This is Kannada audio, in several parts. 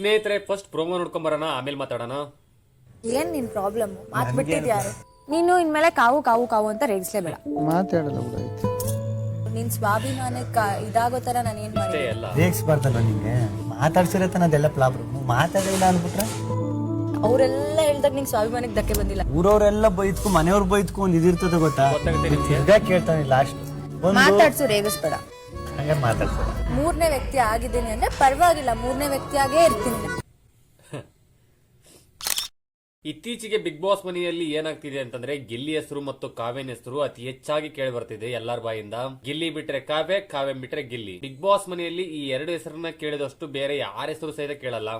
ಸ್ನೇಹಿತರೆ ಫಸ್ಟ್ ಪ್ರೋಮೋ ನೋಡ್ಕೊಂಬರೋಣ ಆಮೇಲೆ ಮಾತಾಡೋಣ. ಏನ್ ನಿನ್ ಪ್ರಾಬ್ಲಮ್ ಮಾತ್ ಬಿಟ್ಟಿದ್ಯಾರು ನೀನು ಇನ್ಮೇಲೆ ಕಾವು ಕಾವು ಕಾವು ಅಂತ ರೇಗಿಸ್ಲೇಬೇಡ. ಮಾತಾಡಲ್ಲ ಬಿಡು ಆಯ್ತು. ನಿನ್ ಸ್ವಾಭಿಮಾನಕ್ಕೆ ಇದಾಗೋ ತರ ನಾನು ಏನ್ ಮಾಡಿ ಅಷ್ಟೇ ಎಲ್ಲ ರೇಗಿಸ್ಬಾರ್ದಲ್ಲ ನಿಂಗೆ ಮಾತಾಡ್ಸಿರತ್ತೆ ಅದೆಲ್ಲ ಪ್ರಾಬ್ಲಮ್ ಮಾತಾಡಿಲ್ಲ ಅಂದ್ಬಿಟ್ರೆ? ಅವರೆಲ್ಲ ಹೇಳ್ದಾಗ ನಿನ್ ಸ್ವಾಭಿಮಾನಕ್ಕೆ ಧಕ್ಕೆ ಬಂದಿಲ್ಲ. ಊರವ್ರೆಲ್ಲ ಬೈದ್ಕು ಮನೆಯವ್ರು ಬೈದ್ಕು ಒಂದ್ ಇದಿರ್ತದೆ ಗೊತ್ತಾ? ಗೊತ್ತಾಗುತ್ತೆ ನಿಮ್ಗೆ. ತಿರ್ಗಾ ಕೇಳ್ತಾನೆ ಲಾಸ್ಟ್ ಒಂದು ಮಾತಾಡ್ಸು ರೇಗಿಸ್ಬೇಡ. ಹಂಗಾರೆ ಮಾತಾಡ್ತಾರೆ ಮೂರನೇ ವ್ಯಕ್ತಿ ಆಗಿದ್ದೀನಿ ಅಂದ್ರೆ ಪರವಾಗಿಲ್ಲ, ಮೂರನೇ ವ್ಯಕ್ತಿಯಾಗೇ ಇರ್ತೀನಿ. ಇತ್ತೀಚೆಗೆ ಬಿಗ್ ಬಾಸ್ ಮನೆಯಲ್ಲಿ ಏನಾಗ್ತಿದೆ ಅಂತಂದ್ರೆ ಗಿಲ್ಲಿ ಹೆಸರು ಮತ್ತು ಕಾವ್ಯನ ಹೆಸರು ಅತಿ ಹೆಚ್ಚಾಗಿ ಕೇಳಿ ಬರ್ತಿದೆ ಎಲ್ಲರ ಬಾಯಿಂದ. ಗಿಲ್ಲಿ ಬಿಟ್ರೆ ಕಾವ್ಯ ಕಾವ್ಯ ಬಿಟ್ರೆ ಗಿಲ್ಲಿ. ಬಿಗ್ ಬಾಸ್ ಮನೆಯಲ್ಲಿ ಈ ಎರಡು ಹೆಸರನ್ನ ಕೇಳಿದಷ್ಟು ಬೇರೆ ಯಾರ ಹೆಸರು ಸಹಿತ ಕೇಳಲ್ಲ.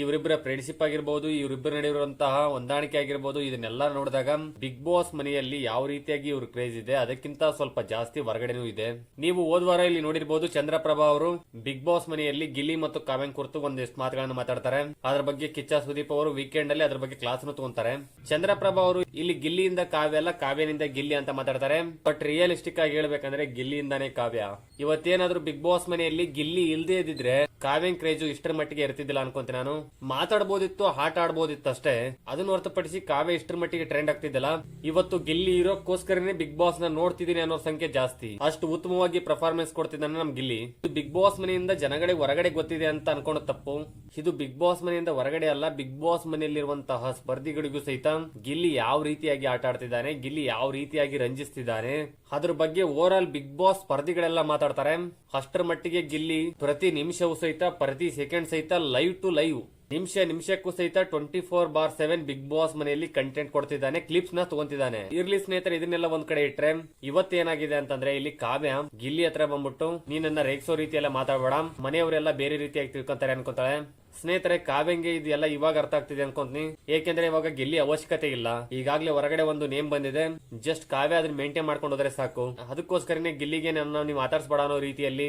ಇವರಿಬ್ಬರ ಫ್ರೆಂಡ್ಶಿಪ್ ಆಗಿರ್ಬೋದು, ಇವರಿಬ್ಬರ ನಡೆಯುವಂತಹ ಹೊಂದಾಣಿಕೆ ಆಗಿರ್ಬೋದು, ಇದನ್ನೆಲ್ಲ ನೋಡಿದಾಗ ಬಿಗ್ ಬಾಸ್ ಮನೆಯಲ್ಲಿ ಯಾವ ರೀತಿಯಾಗಿ ಇವ್ರ ಕ್ರೇಜ್ ಇದೆ, ಅದಕ್ಕಿಂತ ಸ್ವಲ್ಪ ಜಾಸ್ತಿ ಹೊರಗಡೆನೂ ಇದೆ. ನೀವು ಹೋದ್ವಾರ ಇಲ್ಲಿ ನೋಡಿರ್ಬೋದು ಚಂದ್ರಪ್ರಭಾ ಅವರು ಬಿಗ್ ಬಾಸ್ ಮನೆಯಲ್ಲಿ ಗಿಲ್ಲಿ ಮತ್ತು ಕಾವ್ಯನ್ ಕುರಿತು ಒಂದಿಷ್ಟು ಮಾತುಗಳನ್ನು ಮಾತಾಡ್ತಾರೆ. ಅದರ ಬಗ್ಗೆ ಕಿಚ್ಚ ಸುದೀಪ್ ಅವರು ವೀಕೆಂಡ್ ಅಲ್ಲಿ ಅದರ ಬಗ್ಗೆ ಕ್ಲಾಸ್ ತಗೊಂತಾರೆ. ಚಂದ್ರಪ್ರಭಾ ಅವರು ಇಲ್ಲಿ ಗಿಲ್ಲಿಯಿಂದ ಕಾವ್ಯ ಅಲ್ಲ, ಕಾವ್ಯನಿಂದ ಗಿಲ್ಲಿ ಅಂತ ಮಾತಾಡ್ತಾರೆ. ಬಟ್ ರಿಯಲಿಸ್ಟಿಕ್ ಆಗಿ ಹೇಳ್ಬೇಕಂದ್ರೆ ಗಿಲ್ಲಿಯಿಂದಾನೇ ಕಾವ್ಯ. ಇವತ್ತೇನಾದ್ರೂ ಬಿಗ್ ಬಾಸ್ ಮನೆಯಲ್ಲಿ ಗಿಲ್ಲಿ ಇಲ್ದೇ ಇದ್ರೆ ಕಾವ್ಯನ್ ಕ್ರೇಜು ಇಷ್ಟರ ಮಟ್ಟಿಗೆ ಇರ್ತಿದ್ದಿಲ್ಲ ಅನ್ಕೊಂತೀನಿ ನಾನು. ಮಾತಾಡ್ಬೋದಿತ್ತು ಆಟ ಆಡ್ಬೋದಿತ್ತು ಅಷ್ಟೇ. ಅದನ್ನ ಹೊರತುಪಡಿಸಿ ಕಾವ್ಯ ಇಷ್ಟರ ಮಟ್ಟಿಗೆ ಟ್ರೆಂಡ್ ಆಗ್ತಿದ್ದಲ್ಲ. ಇವತ್ತು ಗಿಲ್ಲಿ ಇರೋಕ್ಕೋಸ್ಕರನೇ ಬಿಗ್ ಬಾಸ್ನ ನೋಡ್ತಿದ್ದೀನಿ ಅನ್ನೋ ಸಂಖ್ಯೆ ಜಾಸ್ತಿ. ಅಷ್ಟು ಉತ್ತಮವಾಗಿ ಪರ್ಫಾರ್ಮೆನ್ಸ್ ಕೊಡ್ತಿದ್ದಾನೆ ನಮ್ ಗಿಲ್ಲಿ. ಇದು ಬಿಗ್ ಬಾಸ್ ಮನೆಯಿಂದ ಜನಗಳಿಗೆ ಹೊರಗಡೆ ಗೊತ್ತಿದೆ ಅಂತ ಅನ್ಕೊಂಡು ತಪ್ಪು. ಇದು ಬಿಗ್ ಬಾಸ್ ಮನೆಯಿಂದ ಹೊರಗಡೆ ಅಲ್ಲ ಬಿಗ್ ಬಾಸ್ ಮನೆಯಲ್ಲಿರುವಂತಹ ಸ್ಪರ್ಧಿಗಳಿಗೂ ಸಹಿತ ಗಿಲ್ಲಿ ಯಾವ ರೀತಿಯಾಗಿ ಆಟ ಆಡ್ತಿದ್ದಾನೆ, ಗಿಲ್ಲಿ ಯಾವ ರೀತಿಯಾಗಿ ರಂಜಿಸ್ತಿದ್ದಾನೆ ಅದ್ರ ಬಗ್ಗೆ ಓವರ್ ಆಲ್ ಬಿಗ್ ಬಾಸ್ ಸ್ಪರ್ಧಿಗಳೆಲ್ಲ ಮಾತಾಡ್ತಾರೆ. ಅಷ್ಟರ ಮಟ್ಟಿಗೆ ಗಿಲ್ಲಿ ಪ್ರತಿ ನಿಮಿಷವೂ ಸಹಿತ, ಪ್ರತಿ ಸೆಕೆಂಡ್ ಸಹಿತ ಲೈವ್ ಟು ಲೈವ್ ನಿಮಿಷ ನಿಮಿಷಕ್ಕೂ ಸಹಿತ twenty four bar seven Bigg Boss ಮನೆಯಲ್ಲಿ ಕಂಟೆಂಟ್ ಕೊಡ್ತಿದ್ದಾನೆ ಕ್ಲಿಪ್ಸ್ನ ತಗೊಂತಿದ್ದಾನೆ. ಇರ್ಲಿ ಸ್ನೇಹಿತರೆ, ಇದನ್ನೆಲ್ಲ ಒಂದ್ ಕಡೆ ಇಟ್ರೆ ಇವತ್ತೇನಾಗಿದೆ ಅಂತಂದ್ರೆ ಇಲ್ಲಿ ಕಾವ್ಯ, ಗಿಲ್ಲಿ ಹತ್ರ ಬಂದ್ಬಿಟ್ಟು, ನೀನನ್ನ ರೇಗಿಸೋ ರೀತಿಯೆಲ್ಲ ಮಾತಾಡಬೇಡ. ಮನೆಯವರೆಲ್ಲ ಬೇರೆ ರೀತಿಯಾಗಿ ತಿಳ್ಕೊಂತಾರೆ ಅನ್ಕೊಂತಾಳೆ ಸ್ನೇಹಿತರೆ, ಕಾವ್ಯಂಗೆ ಇದೆಲ್ಲ ಇವಾಗ ಅರ್ಥ ಆಗ್ತಿದೆ ಅನ್ಕೊಂತೀನಿ. ಏಕೆಂದ್ರೆ ಇವಾಗ ಗೆಲ್ಲಿ ಅವಶ್ಯಕತೆ ಇಲ್ಲ. ಈಗಾಗಲೇ ಹೊರಗಡೆ ಒಂದು ನೇಮ್ ಬಂದಿದೆ. ಜಸ್ಟ್ ಕಾವ್ಯ ಅದನ್ನ ಮೇಂಟೈನ್ ಮಾಡ್ಕೊಂಡು ಹೋದ್ರೆ ಸಾಕು. ಅದಕ್ಕೋಸ್ಕರನೇ ಗಿಲ್ಲಿಗೆ ನನ್ನ ನೀವು ಮಾತಾಡ್ಸ್ಬೇಡ ಅನ್ನೋ ರೀತಿಯಲ್ಲಿ,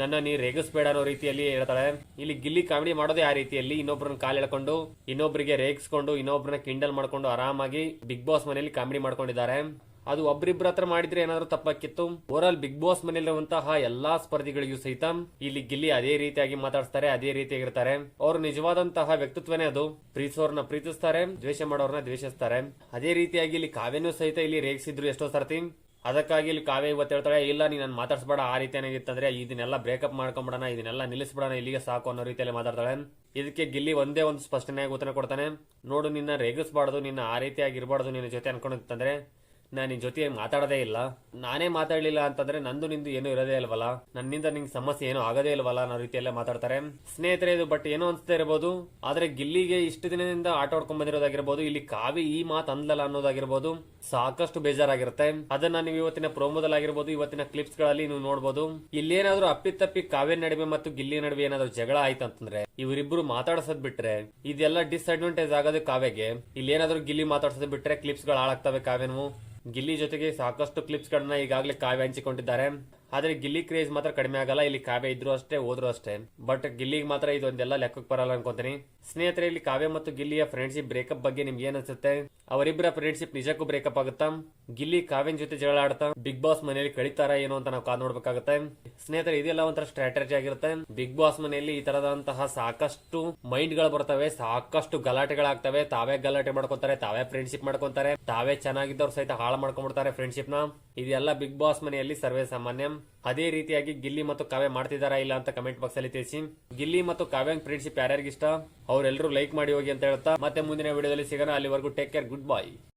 ನನ್ನ ನೀ ರೇಗಿಸ್ಬೇಡ ಅನ್ನೋ ರೀತಿಯಲ್ಲಿ ಹೇಳ್ತಾಳೆ. ಇಲ್ಲಿ ಗಿಲ್ಲಿ ಕಾಮಿಡಿ ಮಾಡೋದೇ ಆ ರೀತಿಯಲ್ಲಿ ಇನ್ನೊಬ್ಬರನ್ನ ಕಾಲು ಎಳ್ಕೊಂಡು ಇನ್ನೊಬ್ಬರಿಗೆ ರೇಗಿಸ್ಕೊಂಡು ಇನ್ನೊಬ್ಬರನ್ನ ಕಿಂಡಲ್ ಮಾಡ್ಕೊಂಡು ಆರಾಮಾಗಿ ಬಿಗ್ ಬಾಸ್ ಮನೆಯಲ್ಲಿ ಕಾಮಿಡಿ ಮಾಡ್ಕೊಂಡಿದ್ದಾರೆ. ಅದು ಒಬ್ರಿಬ್ರ ಹತ್ರ ಮಾಡಿದ್ರೆ ಏನಾದ್ರೂ ತಪ್ಪಾಕಿತ್ತು ಓವರ್ ಬಿಗ್ ಬಾಸ್ ಮನೆಯಲ್ಲಿರುವಂತಹ ಎಲ್ಲಾ ಸ್ಪರ್ಧಿಗಳಿಗೂ ಸಹಿತ ಇಲ್ಲಿ ಗಿಲ್ಲಿ ಅದೇ ರೀತಿಯಾಗಿ ಮಾತಾಡ್ತಾರೆ ಅದೇ ರೀತಿಯಾಗಿರ್ತಾರೆ. ಅವ್ರ ನಿಜವಾದಂತಹ ವ್ಯಕ್ತಿತ್ವನೇ ಅದು. ಪ್ರೀತಿಸೋರ್ನ ಪ್ರೀತಿಸ್ತಾರೆ, ದ್ವೇಷ ಮಾಡೋರ್ನ ದ್ವೇಷಿಸ್ತಾರೆ. ಅದೇ ರೀತಿಯಾಗಿ ಇಲ್ಲಿ ಕಾವ್ಯನೂ ಸಹಿತ ಇಲ್ಲಿ ರೇಗಿಸಿದ್ರು ಎಷ್ಟೋ ಸರ್ತಿ. ಅದಕ್ಕಾಗಿ ಇಲ್ಲಿ ಕಾವ್ಯ ಇವತ್ತು ಹೇಳ್ತಾಳೆ, ಇಲ್ಲ, ನೀನು ನಾನು ಮಾತಾಡ್ಸ್ಬೇಡ, ಆ ರೀತಿ ಏನಾಗಿತ್ತಂದ್ರೆ ಇದನ್ನೆಲ್ಲ ಬ್ರೇಕಪ್ ಮಾಡ್ಕೊಂಬಿಡೋಣ, ಇದನ್ನೆಲ್ಲ ನಿಲ್ಲಿಸ್ಬಿಡೋಣ, ಇಲ್ಲಿಗೆ ಸಾಕು ಅನ್ನೋ ರೀತಿಯಲ್ಲಿ ಮಾತಾಡ್ತಾಳೆ. ಇದಕ್ಕೆ ಗಿಲ್ಲಿ ಒಂದೇ ಒಂದು ಸ್ಪಷ್ಟನೆಯಾಗಿ ಉತ್ತರ ಕೊಡ್ತಾನೆ. ನೋಡು, ನಿನ್ನ ರೇಗಿಸ್ಬಾರ್ದು, ನಿನ್ನ ಆ ರೀತಿಯಾಗಿ ಇರಬಾರ್ದು ನಿನ್ನ ಜೊತೆ ಅನ್ಕೊಂಡಿತ್ತಂದ್ರೆ ನಾನು ನಿನ್ ಜೊತೆ ಮಾತಾಡೋದೇ ಇಲ್ಲ. ನಾನೇ ಮಾತಾಡ್ಲಿಲ್ಲ ಅಂತಂದ್ರೆ ನಂದು ನಿಂದು ಏನು ಇರೋದೇ ಇಲ್ವಲ್ಲ? ನನ್ನಿಂದ ನಿಂಗೆ ಸಮಸ್ಯೆ ಏನು ಆಗೋದೇ ಇಲ್ವಲ್ಲ ಅನ್ನೋ ರೀತಿಯಲ್ಲೇ ಮಾತಾಡ್ತಾರೆ. ಸ್ನೇಹಿತರೆ, ಇದು ಬಟ್ ಏನೋ ಅನ್ಸ್ತಾ ಇರಬಹುದು ಆದ್ರೆ ಗಿಲ್ಲಿಗೆ ಇಷ್ಟು ದಿನದಿಂದ ಆಟ ಆಡ್ಕೊಂಡ್ ಬಂದಿರೋದಾಗಿರ್ಬೋದು, ಇಲ್ಲಿ ಕಾವಿ ಈ ಮಾತು ಅಂದಲ್ಲ ಅನ್ನೋದಾಗಿರ್ಬೋದು. ಸಾಕಷ್ಟು ಬೇಜಾರಾಗಿರುತ್ತೆ. ಅದನ್ನ ನೀವು ಇವತ್ತಿನ ಪ್ರೋಮೋದಲ್ಲಾಗಿರ್ಬೋದು ಇವತ್ತಿನ ಕ್ಲಿಪ್ಸ್ಗಳಲ್ಲಿ ನೀವು ನೋಡಬಹುದು ಇಲ್ಲೇನಾದ್ರೂ ಅಪ್ಪಿತಪ್ಪಿ ಕಾವ್ಯ ನಡುವೆ ಮತ್ತು ಗಿಲ್ಲಿ ನಡುವೆ ಏನಾದ್ರೂ ಜಗಳ ಆಯ್ತು ಅಂತಂದ್ರೆ ಇವರಿಬ್ರು ಮಾತಾಡ್ಸೋದ್ ಬಿಟ್ರೆ ಇದೆಲ್ಲ ಡಿಸ್ಅಡ್ವಾಂಟೇಜ್ ಆಗೋದು ಕಾವ್ಯಗೆ. ಇಲ್ಲೇನಾದ್ರೂ ಗಿಲ್ಲಿ ಮಾತಾಡ್ಸೋದ್ ಬಿಟ್ರೆ ಕ್ಲಿಪ್ಸ್ಗಳು ಹಾಳಾಗ್ತವೆ ಕಾವ್ಯನು. ಗಿಲ್ಲಿ ಜೊತೆಗೆ ಸಾಕಷ್ಟು ಕ್ಲಿಪ್ಸ್ ಗಳನ್ನ ಈಗಾಗಲೇ ಕಾವ್ಯ ಹಂಚಿಕೊಂಡಿದ್ದಾರೆ. ಆದ್ರೆ ಗಿಲ್ಲಿ ಕ್ರೇಜ್ ಮಾತ್ರ ಕಡಿಮೆ ಆಗಲ್ಲ, ಇಲ್ಲಿ ಕಾವ್ಯ ಇದ್ರು ಅಷ್ಟೇ, ಹೋದ್ರು ಅಷ್ಟೇ. ಬಟ್ ಗಿಲ್ಲಿಗೆ ಮಾತ್ರ ಇದೊಂದೆಲ್ಲ ಲೆಕ್ಕಕ್ಕೆ ಬರಲ್ಲ ಅನ್ಕೊಂತೀನಿ. ಸ್ನೇಹಿತರೆ, ಇಲ್ಲಿ ಕಾವ್ಯ ಮತ್ತು ಗಿಲ್ಲಿಯ ಫ್ರೆಂಡ್ಶಿಪ್ ಬ್ರೇಕಪ್ ಬಗ್ಗೆ ನಿಮ್ಗೆ ಏನ್ ಅನ್ಸುತ್ತೆ ಅವರಿಬ್ಬರ ಫ್ರೆಂಡ್ಶಿಪ್ ನಿಜಕ್ಕೂ ಬ್ರೇಕಪ್ ಆಗುತ್ತಾ? ಗಿಲ್ಲಿ ಕಾವ್ಯನ್ ಜೊತೆ ಜಗಳ ಆಡ್ತಾ ಬಿಗ್ ಬಾಸ್ ಮನೆಯಲ್ಲಿ ಕಳಿತಾರ ಏನು ಅಂತ ನಾವು ಕಾದ್ ನೋಡ್ಬೇಕಾಗುತ್ತೆ. ಸ್ನೇಹಿತರೆ, ಇದೆಲ್ಲ ಒಂಥರ ಸ್ಟ್ರಾಟಜಿ ಆಗಿರುತ್ತೆ. ಬಿಗ್ ಬಾಸ್ ಮನೆಯಲ್ಲಿ ಈ ತರದಂತಹ ಸಾಕಷ್ಟು ಮೈಂಡ್ಗಳು ಬರ್ತವೆ, ಸಾಕಷ್ಟು ಗಲಾಟೆಗಳಾಗ್ತವೆ. ತಾವೇ ಗಲಾಟೆ ಮಾಡ್ಕೊಂತಾರೆ, ತಾವೇ ಫ್ರೆಂಡ್ಶಿಪ್ ಮಾಡ್ಕೊಂತಾರೆ, ತಾವೇ ಚೆನ್ನಾಗಿದ್ದವ್ರು ಸಹಿತ ಹಾಳು ಮಾಡ್ಕೊಂಡ್ಬಿಡ್ತಾರೆ ಫ್ರೆಂಡ್ಶಿಪ್ನ. ಇದೆಲ್ಲ ಬಿಗ್ ಬಾಸ್ ಮನೆಯಲ್ಲಿ ಸರ್ವೇ ಸಾಮಾನ್ಯ. ಅದೇ ರೀತಿಯಾಗಿ ಗಿಲ್ಲಿ ಮತ್ತು ಕಾವ್ಯ ಮಾಡ್ತಿದಾರಾ ಇಲ್ಲ ಅಂತ ಕಮೆಂಟ್ ಬಾಕ್ಸ್ ಅಲ್ಲಿ ತಿಳಿಸಿ. ಗಿಲ್ಲಿ ಮತ್ತು ಕಾವ್ಯ ಫ್ರೆಂಡ್ಶಿಪ್ ಯಾರ್ಯಾರಿಗೆ ಇಷ್ಟ? ಅವರೆಲ್ಲರೂ ಲೈಕ್ ಮಾಡಿ ಹೋಗಿ ಅಂತ ಹೇಳ್ತಾ. ಮತ್ತೆ ಮುಂದಿನ ವಿಡಿಯೋದಲ್ಲಿ ಸಿಗೋಣ. ಅಲ್ಲಿವರೆಗೂ ಟೇಕ್ ಕೇರ್ ಗುಡ್ ಬೈ